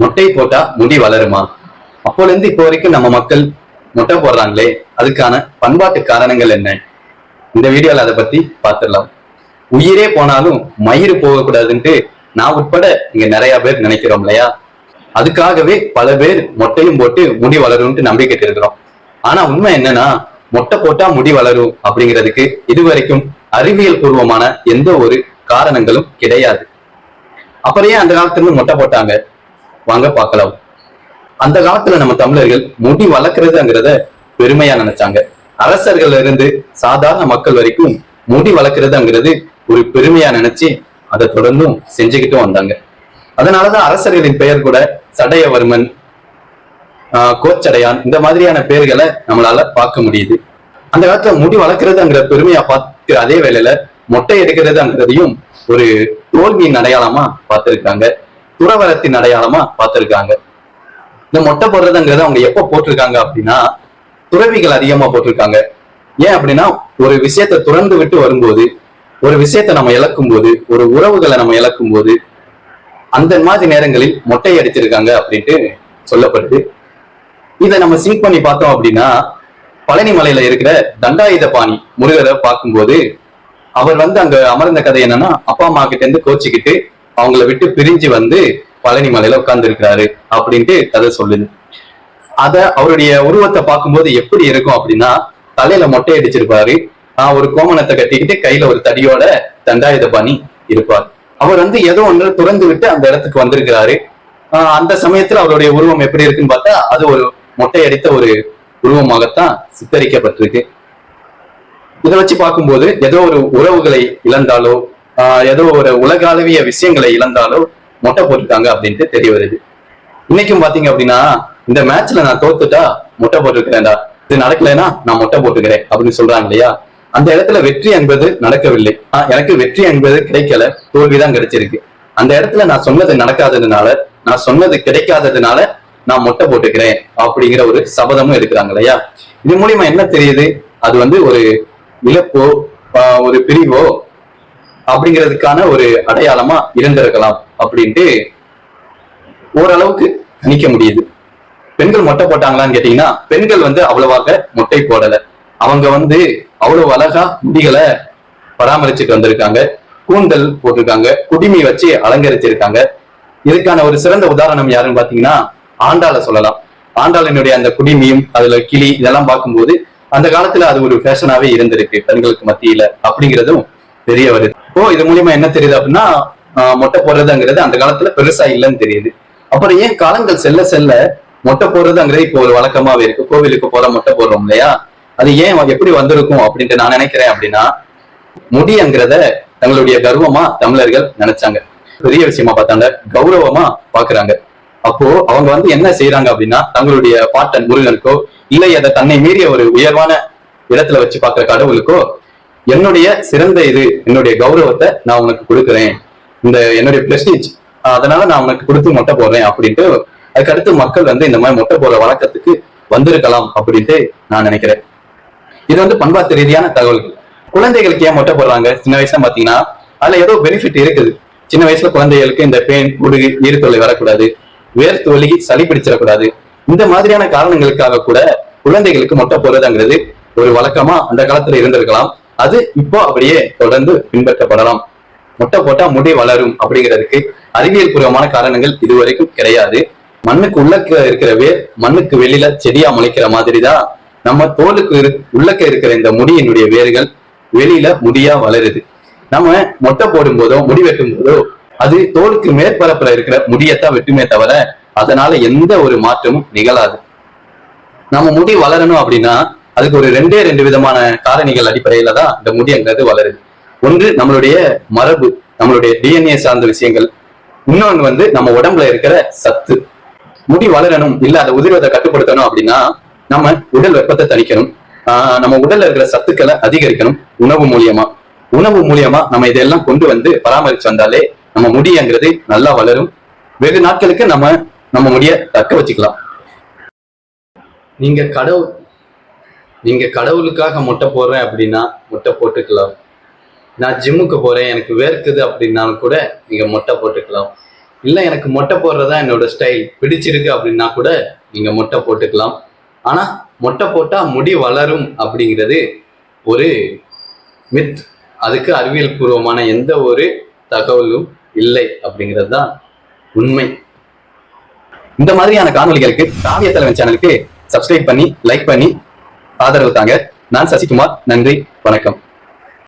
மொட்டை போட்டா முடி வளருமா? அப்போல இருந்து இப்போ வரைக்கும் நம்ம மக்கள் மொட்டை போடுறாங்களே அதுக்கான பண்பாட்டு காரணங்கள் என்ன? இந்த வீடியோல அதை பத்தி பார்த்துடலாம் உயிரே போனாலும் மயிறு போகக்கூடாதுன்ட்டு நான் உட்பட இங்க நிறைய பேர் நினைக்கிறோம் இல்லையா? அதுக்காகவே பல பேர் மொட்டையும் போட்டு முடி வளரும்ட்டு நம்பிக்கை இருக்கிறோம். ஆனா உண்மை என்னன்னா மொட்டை போட்டா முடி வளரும் அப்படிங்கிறதுக்கு இதுவரைக்கும் அறிவியல் பூர்வமான எந்த ஒரு காரணங்களும் கிடையாது. அப்புறம் ஏன் அந்த காலத்துல மொட்டை போட்டாங்க? வாங்க பார்க்கலாம். அந்த காலத்துல நம்ம தமிழர்கள் முடி வளர்க்கறதுங்கிறத பெருமையா நினைச்சாங்க. அரசர்கள் இருந்து சாதாரண மக்கள் வரைக்கும் முடி வளர்க்கறதுங்கிறது ஒரு பெருமையா நினைச்சு அதை தொடர்ந்தும் செஞ்சுக்கிட்டும் வந்தாங்க. அதனாலதான் அரசர்களின் பெயர் கூட சடையவர்மன் ஆஹ் கோச்சடையான் இந்த மாதிரியான பெயர்களை நம்மளால பார்க்க முடியுது. அந்த காலத்துல முடி வளர்க்கறதுங்கிற பெருமையா பார்த்து அதே வேலையில மொட்டை எடுக்கிறதுங்கிறதையும் ஒரு தோல்வியின் அடையாளமா பார்த்திருக்காங்க துறவரத்தின் அடையாளமா பார்த்திருக்காங்க. இந்த மொட்டை போடுறதுங்கிறத அவங்க எப்ப போட்டிருக்காங்க அப்படின்னா துறவிகள் அதிகமா போட்டிருக்காங்க. ஏன் அப்படின்னா ஒரு விஷயத்தை துறந்து விட்டு வரும்போது ஒரு விஷயத்தை நம்ம இழக்கும் போது ஒரு உறவுகளை நம்ம இழக்கும் போது அந்த மாதிரி நேரங்களில் மொட்டை அடிச்சிருக்காங்க அப்படின்ட்டு சொல்லப்படுது. இதை நம்ம சிங்க் பண்ணி பார்த்தோம் அப்படின்னா பழனி மலையில இருக்கிற தண்டாயுதபாணி முருகரை பார்க்கும்போது அவர் வந்து அங்க அமர்ந்த கதை என்னன்னா அப்பா அம்மா கிட்ட இருந்து கோச்சிக்கிட்டு அவங்கள விட்டு பிரிஞ்சு வந்து பழனி மலையில உட்கார்ந்து இருக்கிறாரு அப்படின்ட்டு கதை சொல்லுது. அத அவருடைய உருவத்தை பார்க்கும்போது எப்படி இருக்கும் அப்படின்னா தலையில மொட்டை அடிச்சிருப்பாரு. ஆஹ் ஒரு கோமணத்தை கட்டிக்கிட்டு கையில ஒரு தடியோட தண்டாயுதபாணி இருப்பார். அவர் வந்து ஏதோ ஒன்று துறந்து விட்டு அந்த இடத்துக்கு வந்திருக்கிறாரு. ஆஹ் அந்த சமயத்துல அவருடைய உருவம் எப்படி இருக்குன்னு பார்த்தா அது ஒரு மொட்டை அடித்த ஒரு உருவமாகத்தான் சித்தரிக்கப்பட்டிருக்கு. இதை வச்சு பார்க்கும்போது ஏதோ ஒரு உறவுகளை இழந்தாலோ ஏதோ ஒரு உலகளவிய விஷயங்களை இழந்தாலோ மொட்டை போட்டிருக்காங்க அப்படின்ட்டு தெரிய வருது. இன்னைக்கும் பாத்தீங்க அப்படின்னா இந்த மேட்ச்ல நான் தோத்துட்டா மொட்டை போட்டிருக்கிறேன்டா. இது நடக்கலைன்னா நான் மொட்டை போட்டுக்கிறேன் அப்படின்னு சொல்றாங்க இல்லையா? அந்த இடத்துல வெற்றி என்பது நடக்கவில்லை. ஆஹ் எனக்கு வெற்றி என்பது கிடைக்கல. தோல்விதான் கிடைச்சிருக்கு. அந்த இடத்துல நான் சொன்னது நடக்காததுனால நான் சொன்னது கிடைக்காததுனால நான் மொட்டை போட்டுக்கிறேன் அப்படிங்கிற ஒரு சபதமும் எடுக்கிறாங்க இல்லையா? இது மூலியமா என்ன தெரியுது? அது வந்து ஒரு இழப்போ ஒரு பிரிவோ அப்படிங்கிறதுக்கான ஒரு அடையாளமா இருந்திருக்கலாம் அப்படின்ட்டு ஓரளவுக்கு கணிக்க முடியுது. பெண்கள் மொட்டை போட்டாங்களான்னு கேட்டீங்கன்னா பெண்கள் வந்து அவ்வளவாக மொட்டை போடல. அவங்க வந்து அவ்வளவு அழகா முடிகளை பராமரிச்சுட்டு வந்திருக்காங்க. கூந்தல் போட்டிருக்காங்க குடிமி வச்சு அலங்கரிச்சிருக்காங்க. இதுக்கான ஒரு சிறந்த உதாரணம் யாருன்னு பாத்தீங்கன்னா ஆண்டாள சொல்லலாம். ஆண்டாளினுடைய அந்த குடிமியும் அதுல கிளி இதெல்லாம் பார்க்கும்போது அந்த காலத்துல அது ஒரு ஃபேஷனாவே இருந்திருக்கு பெண்களுக்கு மத்தியில அப்படிங்கிறதும் தெரிய வருது. இப்போ இது மூலியமா என்ன தெரியுது அப்படின்னா மொட்டை போடுறதுங்கிறது அந்த காலத்துல பெருசா இல்லைன்னு தெரியுது. அப்புறம் ஏன் காலங்கள் செல்ல செல்ல மொட்டை போடுறதுங்கிறது இப்போ ஒரு வழக்கமாவே இருக்கு. கோவிலுக்கு போற மொட்டை போடுறோம் இல்லையா? அது ஏன் எப்படி வந்திருக்கும் அப்படின்ட்டு நான் நினைக்கிறேன் அப்படின்னா முடியங்கிறத தங்களுடைய கர்வமா தமிழர்கள் நினைச்சாங்க. பெரிய விஷயமா பார்த்தாங்க கௌரவமா பாக்குறாங்க அப்போ அவங்க வந்து என்ன செய்யறாங்க அப்படின்னா தங்களுடைய பாட்டன் முருகனுக்கோ இல்லை அதை தன்னை மீறிய ஒரு உயர்வான இடத்துல வச்சு பாக்குற கடவுளுக்கோ என்னுடைய சிறந்த இது என்னுடைய கௌரவத்தை நான் உனக்கு கொடுக்குறேன். இந்த என்னுடைய பிரஸ்டீஜ் அதனால நான் உனக்கு கொடுத்து மொட்டை போடுறேன் அப்படின்ட்டு அதுக்கடுத்து மக்கள் வந்து இந்த மாதிரி மொட்டை போடுற வழக்கத்துக்கு வந்திருக்கலாம் அப்படின்ட்டு நான் நினைக்கிறேன். இது வந்து பண்பாட்டு ரீதியான தகவல்கள். குழந்தைகளுக்கு ஏன் மொட்டை போடுறாங்க? சின்ன வயசுல பாத்தீங்கன்னா அதுல ஏதோ பெனிஃபிட் இருக்குது. சின்ன வயசுல குழந்தைகளுக்கு இந்த பெயின் உடுகு ஈரத்தொல்லை வரக்கூடாது. வேர்த்து ஒழுகி சளி பிடிச்சிடக்கூடாது. இந்த மாதிரியான காரணங்களுக்காக கூட குழந்தைகளுக்கு மொட்டை போடுறதுங்கிறது ஒரு வழக்கமா அந்த காலத்துல இருந்திருக்கலாம். அது இப்போ அப்படியே தொடர்ந்து பின்பற்றப்படலாம். மொட்டை போட்டா முடி வளரும் அப்படிங்கிறதுக்கு அறிவியல் பூர்வமான காரணங்கள் இதுவரைக்கும் கிடையாது. மண்ணுக்கு உள்ளக்க இருக்கிற வேர் மண்ணுக்கு வெளியில செடியா முளைக்கிற மாதிரிதான். நம்ம தோலுக்கு இரு- உள்ளக்க இருக்கிற இந்த முடியினுடைய வேர்கள் வெளியில முடியா வளருது. நம்ம மொட்டை போடும் போதோ முடி வெட்டும் போதோ அது தோலுக்கு மேற்பரப்புல இருக்கிற முடியத்தான் வெட்டுமே தவிர அதனால எந்த ஒரு மாற்றமும் நிகழாது. நம்ம முடி வளரணும் அப்படின்னா அதுக்கு ஒரு ரெண்டே ரெண்டு விதமான காரணிகள் அடிப்படையில தான் இந்த முடிங்கிறது வளருது. ஒன்று நம்மளுடைய மரபு நம்மளுடைய டிஎன்ஏ சார்ந்த விஷயங்கள். இன்னொன்று வந்து நம்ம உடம்புல இருக்கிற சத்து. முடி வளரணும் இல்ல அதை உதிர்வதை கட்டுப்படுத்தணும் அப்படின்னா நம்ம உடல் வெப்பத்தை தணிக்கணும். ஆஹ் நம்ம உடல்ல இருக்கிற சத்துக்களை அதிகரிக்கணும் உணவு மூலியமா. உணவு மூலியமா நம்ம இதெல்லாம் கொண்டு வந்து பராமரிச்சு வந்தாலே நம்ம முடியங்கிறது நல்லா வளரும். வெகு நாட்களுக்கு நம்ம நம்ம முடிய தக்க வச்சுக்கலாம். நீங்க கடவுள் நீங்க கடவுளுக்காக மொட்டை போடுறேன் அப்படின்னா மொட்டை போட்டுக்கலாம். நான் ஜிம்முக்கு போறேன் எனக்கு வேர்க்குது அப்படின்னாலும் கூட நீங்க மொட்டை போட்டுக்கலாம். இல்லை எனக்கு மொட்டை போடுறதா என்னோட ஸ்டைல் பிடிச்சிருக்கு அப்படின்னா கூட நீங்க மொட்டை போட்டுக்கலாம். ஆனா மொட்டை போட்டா முடி வளரும் அப்படிங்கிறது ஒரு மித் அதுக்கு அறிவியல் பூர்வமான எந்த ஒரு தகவலும் இல்லை அப்படிங்கிறது தான் உண்மை. இந்த மாதிரியான காணொலிகளுக்கு காவிய தலைவன் சேனலுக்கு சப்ஸ்கிரைப் பண்ணி லைக் பண்ணி ஆதரவு தாங்க. நான் சசிகுமார். நன்றி. வணக்கம்.